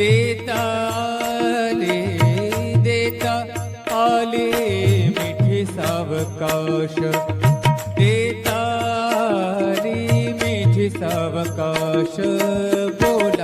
आले देता आले मिठी सावकाश। सावकाश बोलावा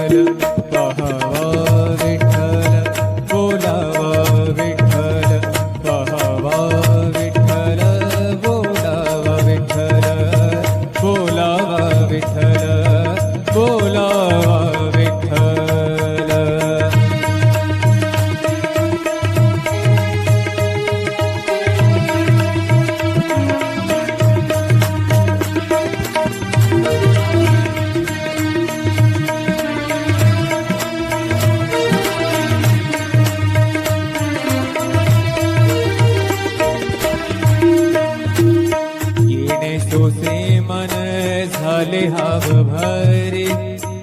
झाले हाव भरे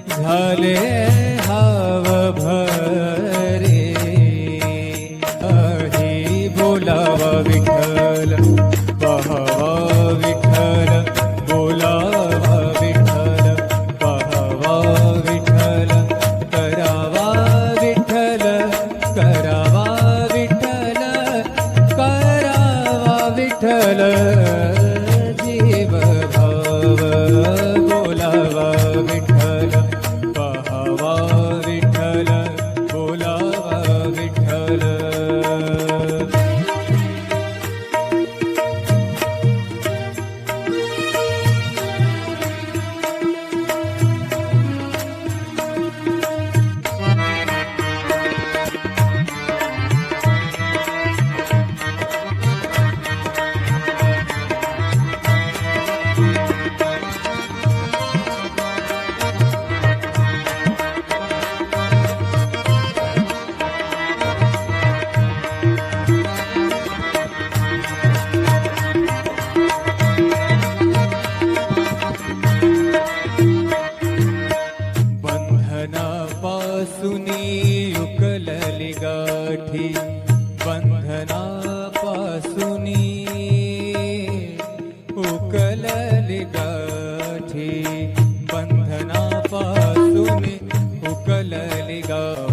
झाले सोडुनी युकलली गाठी बंधना पासुनी उकलली गाठी बंधना पासुनी उकलली गाठी।